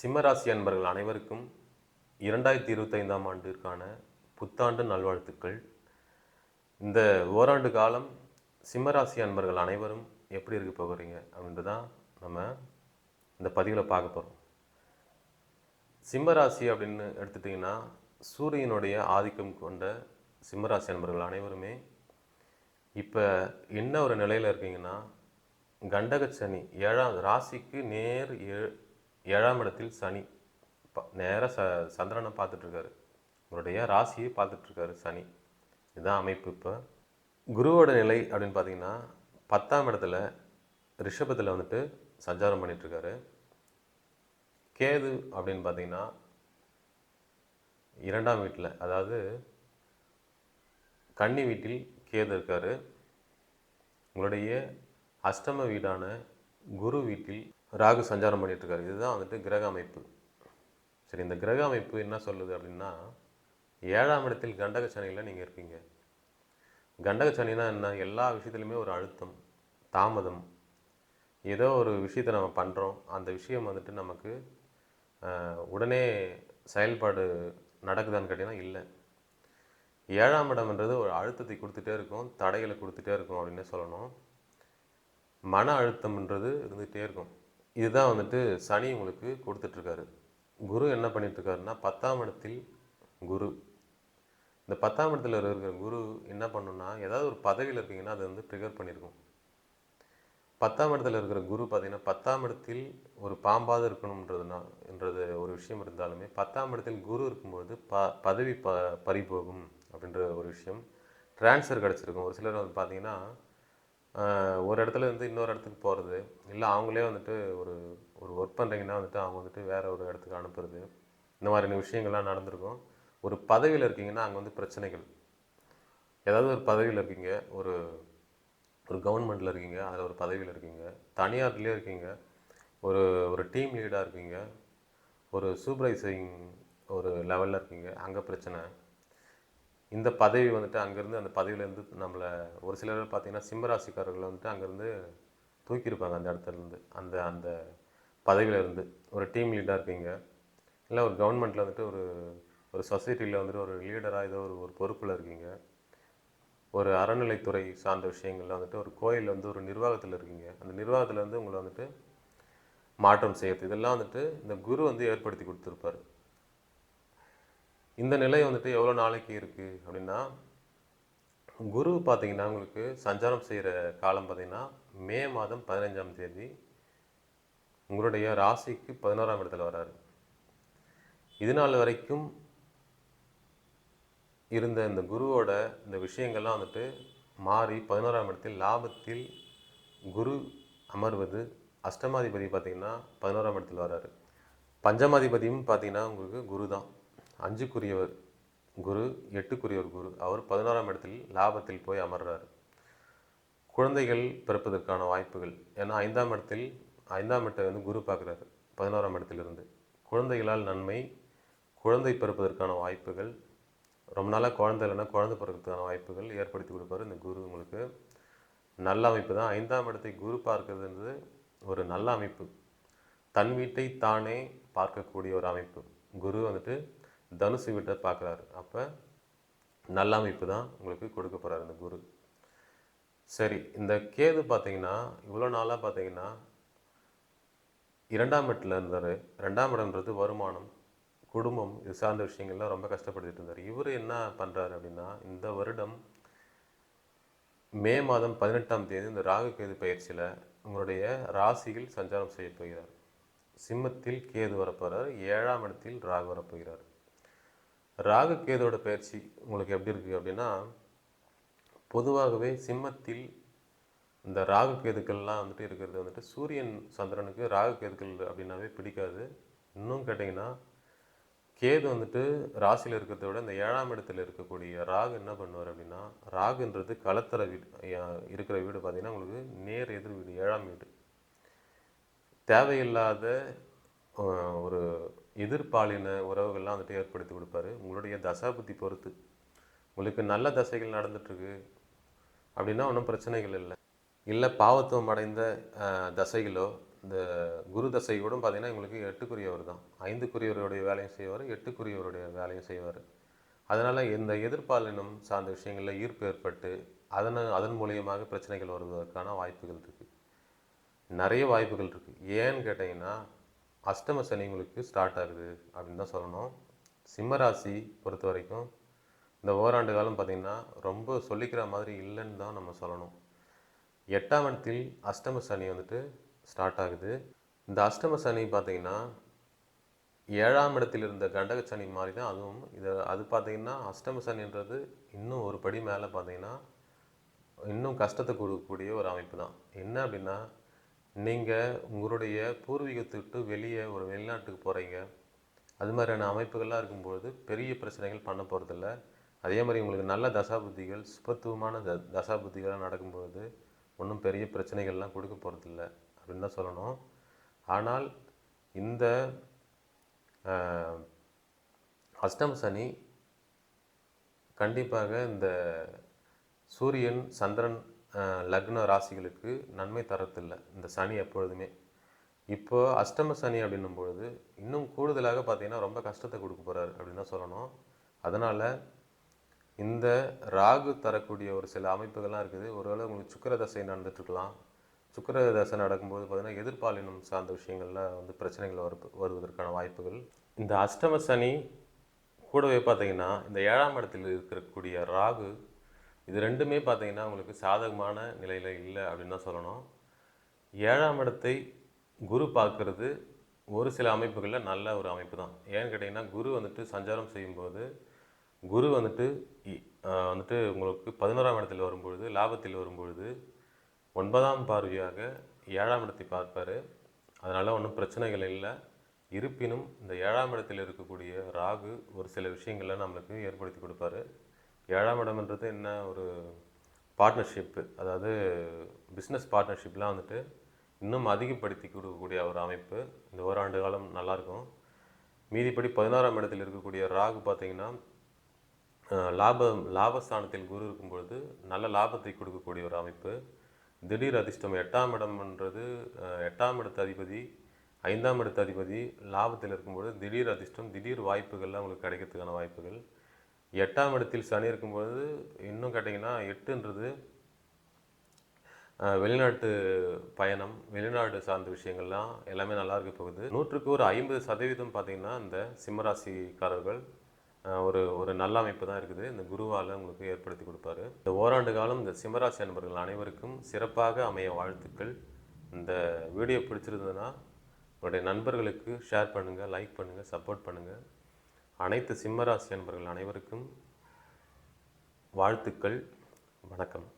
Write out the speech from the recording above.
சிம்மராசி அன்பர்கள் அனைவருக்கும் இரண்டாயிரத்தி இருபத்தைந்தாம் ஆண்டிற்கான புத்தாண்டு நல்வாழ்த்துக்கள். இந்த ஓராண்டு காலம் சிம்மராசி அன்பர்கள் அனைவரும் எப்படி இருக்க போகிறீங்க அப்படின்ட்டு தான் நம்ம இந்த பதிவில் பார்க்க போகிறோம் சிம்மராசி அப்படின்னு எடுத்துட்டிங்கன்னா சூரியனுடைய ஆதிக்கம் கொண்ட சிம்மராசி அன்பர்கள் அனைவருமே இப்போ என்ன ஒரு நிலையில் இருக்கீங்கன்னா கண்டகச்சனி சனி ஏழாம் ராசிக்கு நேர் ஏ- ஏழாம் இடத்தில் சனி. நேராக ச சந்திரனை பார்த்துட்ருக்காரு. உங்களுடைய ராசியை பார்த்துட்ருக்காரு சனி. இதுதான் அமைப்பு இப்போ. குருவோட நிலை அப்படின்னு பார்த்தீங்கன்னா பத்தாம் இடத்துல ரிஷபத்தில் வந்துட்டு சஞ்சாரம் பண்ணிகிட்ருக்காரு கேது அப்படின்னு பார்த்தீங்கன்னா இரண்டாம் வீட்டில் அதாவது கன்னி வீட்டில் கேது இருக்கார். உங்களுடைய அஷ்டம வீடான குரு வீட்டில் ராகு சஞ்சாரம் பண்ணிட்டு இருக்காரு இதுதான் வந்துட்டு கிரக அமைப்பு. சரி இந்த கிரக அமைப்பு என்ன சொல்லுது அப்படின்னா ஏழாம் இடத்தில் கண்டக சனியில் நீங்கள் இருப்பீங்க கண்டக சனினா என்ன? எல்லா விஷயத்துலையுமே ஒரு அழுத்தம் தாமதம். ஏதோ ஒரு விஷயத்தை நம்ம பண்ணுறோம் அந்த விஷயம் வந்துட்டு நமக்கு உடனே செயல்பாடு நடக்குதான்னு கேட்டிங்கன்னா இல்லை. ஏழாம் இடம்ன்றது ஒரு அழுத்தத்தை கொடுத்துட்டே இருக்கும் தடைகளை கொடுத்துட்டே இருக்கும் அப்படின்னு சொல்லணும். மன அழுத்தம்ன்றது இருந்துகிட்டே இருக்கும். இதுதான் வந்துட்டு சனி உங்களுக்கு கொடுத்துட்ருக்காரு. குரு என்ன பண்ணிட்டுருக்காருன்னா பத்தாம் இடத்தில் குரு. இந்த பத்தாம் இடத்துல இருக்கிற குரு என்ன பண்ணுன்னா ஏதாவது ஒரு பதவியில் இருக்கீங்கன்னா அது வந்து ட்ரிகர் பண்ணியிருக்கும் பத்தாம் இடத்துல இருக்கிற குரு பார்த்தீங்கன்னா பத்தாம் இடத்தில் ஒரு பாம்பாவது இருக்கணுன்றதுனா என்றது ஒரு விஷயம் இருந்தாலுமே பத்தாம் இடத்தில் குரு இருக்கும்போது ப பதவி ப பறிபோகும் அப்படின்ற ஒரு விஷயம் ட்ரான்ஸ்ஃபர் கிடச்சிருக்கும். ஒரு சிலர் வந்து பார்த்தீங்கன்னா ஒரு இடத்துல இருந்து இன்னொரு இடத்துக்கு போகிறது இல்லை அவங்களே வந்துட்டு ஒரு ஒரு ஒர்க் பண்ணுறீங்கன்னா வந்துட்டு அவங்க வந்துட்டு வேறு ஒரு இடத்துக்கு அனுப்புறது. இந்த மாதிரியான விஷயங்கள்லாம் நடந்திருக்கும். ஒரு பதவியில் இருக்கீங்கன்னா அங்கே வந்து பிரச்சனைகள். ஏதாவது ஒரு பதவியில் இருக்கீங்க ஒரு ஒரு கவர்மெண்ட்டில் இருக்கீங்க அதில் ஒரு பதவியில் இருக்கீங்க தனியார்லேயே இருக்கீங்க ஒரு ஒரு டீம் லீடாக இருக்கீங்க ஒரு சூப்பர்வைசிங் ஒரு லெவலில் இருக்கீங்க அங்கே பிரச்சனை. இந்த பதவி வந்துட்டு அங்கேருந்து அந்த பதவியிலேருந்து நம்மளை ஒரு சிலர் பார்த்திங்கன்னா சிம்மராசிக்காரர்கள் வந்துட்டு அங்கேருந்து தூக்கியிருப்பாங்க அந்த இடத்துலேருந்து அந்த அந்த பதவியிலேருந்து. ஒரு டீம் லீடாக இருக்கீங்க. இல்லை ஒரு கவர்மெண்ட்டில் வந்துட்டு ஒரு ஒரு சொசைட்டியில் வந்துட்டு ஒரு லீடராக ஏதோ ஒரு ஒரு பொறுப்பில் இருக்கீங்க. ஒரு அறநிலைத்துறை சார்ந்த விஷயங்களில் வந்துட்டு ஒரு கோயில் வந்து ஒரு நிர்வாகத்தில் இருக்கீங்க. அந்த நிர்வாகத்தில் வந்து உங்களை வந்துட்டு மாற்றம் செய்யறது. இதெல்லாம் வந்துட்டு இந்த குரு வந்து ஏற்படுத்தி கொடுத்துருப்பாரு. இந்த நிலை வந்துட்டு எவ்வளோ நாளைக்கு இருக்குது அப்படின்னா குரு பார்த்தீங்கன்னா உங்களுக்கு சஞ்சாரம் செய்கிற காலம் பார்த்தீங்கன்னா மே மாதம் பதினஞ்சாம் தேதி உங்களுடைய ராசிக்கு பதினோராம் இடத்துல வராரு. இது நாள் வரைக்கும் இருந்த இந்த குருவோட இந்த விஷயங்கள்லாம் வந்துட்டு மாறி பதினோராம் இடத்தில் லாபத்தில் குரு அமர்வது அஷ்டமாதிபதி பார்த்தீங்கன்னா பதினோராம் இடத்தில் வராரு. பஞ்சமாதிபதியும் பார்த்தீங்கன்னா உங்களுக்கு குரு தான் அஞ்சுக்குரியவர் குரு எட்டுக்குரியவர் குரு அவர் பதினோராம் இடத்தில் லாபத்தில் போய் அமர்றார். குழந்தைகள் பிறப்பதற்கான வாய்ப்புகள். ஏன்னா ஐந்தாம் இடத்தில் ஐந்தாம் இடத்தை வந்து குரு பார்க்குறாரு பதினோராம் இடத்திலிருந்து. குழந்தைகளால் நன்மை குழந்தை பிறப்பதற்கான வாய்ப்புகள் ரொம்ப நாளாக குழந்தை இல்லைன்னா குழந்தை பிறக்கிறதுக்கான வாய்ப்புகள் ஏற்படுத்தி கொடுப்பாரு. இந்த குரு உங்களுக்கு நல்ல அமைப்பு தான். ஐந்தாம் இடத்தை குரு பார்க்கறதுன்றது ஒரு நல்ல அமைப்பு. தன் வீட்டை தானே பார்க்கக்கூடிய ஒரு அமைப்பு. குரு வந்துட்டு தனுசு வீட்டை பார்க்குறாரு அப்போ நல்ல அமைப்பு தான் உங்களுக்கு கொடுக்க போகிறார் இந்த குரு. சரி இந்த கேது பார்த்தீங்கன்னா இவ்வளோ நாளாக பார்த்தீங்கன்னா இரண்டாம் இடத்துல இருந்தார். ரெண்டாம் இடம்ன்றது வருமானம் குடும்பம் இது சார்ந்த விஷயங்கள்லாம் ரொம்ப கஷ்டப்படுத்திட்டு இருந்தார். இவர் என்ன பண்ணுறாரு அப்படின்னா இந்த வருடம் மே மாதம் பதினெட்டாம் தேதி இந்த ராகு கேது பயிற்சியில் உங்களுடைய ராசியில் சஞ்சாரம் செய்ய போகிறார். சிம்மத்தில் கேது வரப்போகிறார் ஏழாம் இடத்தில் ராகு வரப்போகிறார். ராகு கேதுவோட பயிற்சி உங்களுக்கு எப்படி இருக்குது அப்படின்னா பொதுவாகவே சிம்மத்தில் இந்த ராகு கேதுக்கள்லாம் வந்துட்டு இருக்கிறது வந்துட்டு சூரியன் சந்திரனுக்கு ராகு கேதுக்கள் அப்படின்னாவே பிடிக்காது. இன்னும் கேட்டிங்கன்னா கேது வந்துட்டு ராசியில் இருக்கிறத விட இந்த ஏழாம் இடத்துல இருக்கக்கூடிய ராகு என்ன பண்ணுவார் அப்படின்னா ராகுன்றது களத்தர வீடு இருக்கிற வீடு பார்த்திங்கன்னா உங்களுக்கு நேர் எதிர் வீடு ஏழாம் வீடு. தேவையில்லாத ஒரு எதிர்பாலின உறவுகள்லாம் வந்துட்டு ஏற்படுத்தி கொடுப்பாரு. உங்களுடைய தசாபுத்தி பொறுத்து. உங்களுக்கு நல்ல தசைகள் நடந்துட்டுருக்கு. அப்படின்னா ஒன்றும் பிரச்சனைகள் இல்லை. இல்லை பாவத்துவம் அடைந்த தசைகளோ இந்த குரு தசையோடு பார்த்தீங்கன்னா இவங்களுக்கு எட்டுக்குரியவர் தான். ஐந்துக்குரியவருடைய வேலையும் செய்வார் எட்டுக்குரியவருடைய வேலையும் செய்வார். அதனால் இந்த எதிர்பாலினம் சார்ந்த விஷயங்களில் ஈர்ப்பு ஏற்பட்டு அதனை அதன் மூலியமாக பிரச்சனைகள் வருவதற்கான வாய்ப்புகள் இருக்குது நிறைய வாய்ப்புகள் இருக்குது ஏன்னு கேட்டிங்கன்னா அஷ்டம சனி உங்களுக்கு ஸ்டார்ட் ஆகுது அப்படின்னு தான் சொல்லணும். சிம்மராசி பொறுத்த வரைக்கும் இந்த ஓராண்டு காலம் பார்த்திங்கன்னா ரொம்ப சொல்லிக்கிற மாதிரி இல்லைன்னு தான் நம்ம சொல்லணும். எட்டாம் இடத்தில் அஷ்டம சனி வந்துட்டு ஸ்டார்ட் ஆகுது. இந்த அஷ்டம சனி பார்த்தீங்கன்னா ஏழாம் இடத்தில் இருந்த கண்டக சனி மாதிரி தான் அதுவும். இது அது பார்த்தீங்கன்னா அஷ்டம சனின்றது இன்னும் ஒரு படி மேலே பார்த்திங்கன்னா இன்னும் கஷ்டத்தை கொடுக்கக்கூடிய ஒரு அமைப்பு தான். என்ன அப்படின்னா நீங்கள் உங்களுடைய பூர்வீகத்தை விட்டு வெளியே ஒரு வெளிநாட்டுக்கு போகிறீங்க அது மாதிரியான அமைப்புகள்லாம் இருக்கும்பொழுது பெரிய பிரச்சனைகள் பண்ண போகிறதில்ல அதே மாதிரி உங்களுக்கு நல்ல தசாபுத்திகள் சுபத்துவமான த தசாபுத்திகள்லாம் நடக்கும்பொழுது ஒன்றும் பெரிய பிரச்சனைகள்லாம் கொடுக்க போகிறதில்ல அப்படின்னு தான் சொல்லணும். ஆனால் இந்த அஷ்டம் சனி கண்டிப்பாக இந்த சூரியன் சந்திரன் லக்ன ராசிகளுக்கு நன்மை தரத்தில்லை. இந்த சனி எப்பொழுதுமே. இப்போ அஷ்டம சனி அப்படின்னும் பொழுது இன்னும் கூடுதலாக பார்த்தீங்கன்னா ரொம்ப கஷ்டத்தை கொடுக்க போகிறாரு அப்படின்னு தான் சொல்லணும். அதனால் இந்த ராகு தரக்கூடிய ஒரு சில அமைப்புகள்லாம் இருக்குது. ஒருவேளை உங்களுக்கு சுக்கிர தசை நடந்துட்டுருக்கலாம். சுக்கிர தசை நடக்கும்போது பார்த்தீங்கன்னா எதிர்பாலினம் சார்ந்த விஷயங்களில் வந்து பிரச்சனைகள் வரு வருவதற்கான வாய்ப்புகள். இந்த அஷ்டம சனி கூடவே பார்த்தீங்கன்னா இந்த ஏழாம் இடத்தில் இருக்கக்கூடிய ராகு இது ரெண்டுமே பார்த்தீங்கன்னா உங்களுக்கு சாதகமான நிலையில் இல்லை அப்படின்னு தான் சொல்லணும். ஏழாம் இடத்தை குரு பார்க்கறது ஒரு சில அமைப்புகளில் நல்ல ஒரு அமைப்பு தான். ஏன்னு கேட்டிங்கன்னா குரு வந்துட்டு சஞ்சாரம் செய்யும்போது குரு வந்துட்டு இ- வந்துட்டு உங்களுக்கு பதினோராம் இடத்தில் வரும்பொழுது லாபத்தில் வரும்பொழுது ஒன்பதாம் பார்வையாக ஏழாம் இடத்தை பார்ப்பார். அதனால் ஒன்றும் பிரச்சனைகள் இல்லை. இருப்பினும் இந்த ஏழாம் இடத்தில் இருக்கக்கூடிய ராகு ஒரு சில விஷயங்களை நம்மளுக்கு ஏற்படுத்தி கொடுப்பாரு. ஏழாம் இடம்ன்றது என்ன ஒரு பார்ட்னர்ஷிப்பு அதாவது பிஸ்னஸ் பார்ட்னர்ஷிப்லாம் வந்துட்டு இன்னும் அதிகப்படுத்தி கொடுக்கக்கூடிய ஒரு அமைப்பு. இந்த ஓராண்டு காலம் நல்லாயிருக்கும். மீதிப்படி பதினாறாம் இடத்தில் இருக்கக்கூடிய ராகு பார்த்தீங்கன்னா லாபம் லாபஸ்தானத்தில் குரு இருக்கும் பொழுது நல்ல லாபத்தை கொடுக்கக்கூடிய ஒரு அமைப்பு. திடீர் அதிர்ஷ்டம் எட்டாம் இடம்ன்றது எட்டாம் இடத்து அதிபதி ஐந்தாம் இடத்து அதிபதி லாபத்தில் இருக்கும்பொழுது திடீர் அதிர்ஷ்டம் திடீர் வாய்ப்புகள்லாம் உங்களுக்கு கிடைக்கிறதுக்கான வாய்ப்புகள். எட்டாம் இடத்தில் சனி இருக்கும்போது இன்னும் கேட்டிங்கன்னா எட்டுன்றது வெளிநாட்டு பயணம் வெளிநாடு சார்ந்த விஷயங்கள்லாம் எல்லாமே நல்லா இருக்க போகுது. நூற்றுக்கு ஒரு ஐம்பது சதவீதம் பார்த்திங்கன்னா இந்த சிம்மராசிக்காரர்கள் ஒரு ஒரு நல்ல அமைப்பு தான் இருக்குது. இந்த குருவால் உங்களுக்கு ஏற்படுத்தி கொடுப்பாரு. இந்த ஓராண்டு காலம் இந்த சிம்மராசி நண்பர்கள் அனைவருக்கும் சிறப்பாக அமைய வாழ்த்துக்கள். இந்த வீடியோ பிடிச்சிருந்ததுன்னா உங்களுடைய நண்பர்களுக்கு ஷேர் பண்ணுங்கள் லைக் பண்ணுங்கள் சப்போர்ட் பண்ணுங்கள் அனைத்து சிம்மராசி அன்பர்கள் அனைவருக்கும் வாழ்த்துக்கள். வணக்கம்.